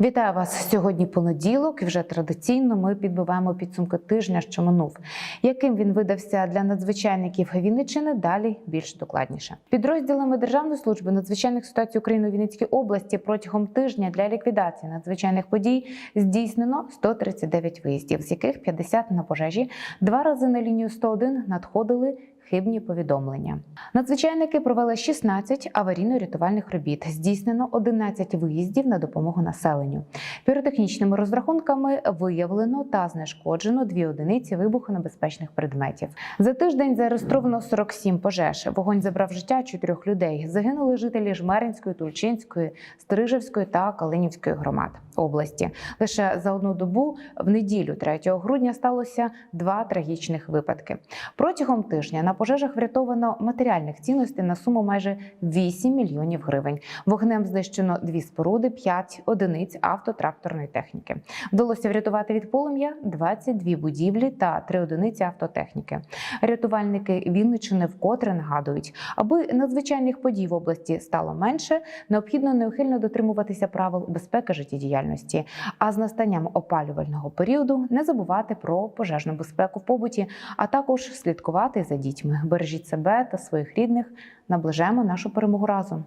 Вітаю вас сьогодні. Понеділок. І вже традиційно ми підбиваємо підсумки тижня, що минув. Яким він видався для надзвичайників Вінниччини? Далі більш докладніше. Підрозділами Державної служби надзвичайних ситуацій України у Вінницькій області протягом тижня для ліквідації надзвичайних подій здійснено 139 виїздів, з яких 50 на пожежі. Два рази на лінію 101 надходили хибні повідомлення. Надзвичайники провели 16 аварійно-рятувальних робіт. Здійснено 11 виїздів на допомогу населенню. Піротехнічними розрахунками виявлено та знешкоджено дві одиниці вибухонебезпечних предметів. За тиждень зареєстровано 47 пожеж. Вогонь забрав життя чотирьох людей. Загинули жителі Жмеринської, Тульчинської, Стрижевської та Калинівської громад області. Лише за одну добу в неділю 3 грудня сталося два трагічних випадки. Протягом тижня на пожежах врятовано матеріальних цінностей на суму майже 8 мільйонів гривень. Вогнем знищено дві споруди, 5 одиниць автотракторної техніки. Вдалося врятувати від полум'я 22 будівлі та 3 одиниці автотехніки. Рятувальники Вінниччини вкотре нагадують, аби надзвичайних подій в області стало менше, необхідно неухильно дотримуватися правил безпеки життєдіяльності. А з настанням опалювального періоду не забувати про пожежну безпеку в побуті, а також слідкувати за дітьми. Бережіть себе та своїх рідних. Наближаємо нашу перемогу разом.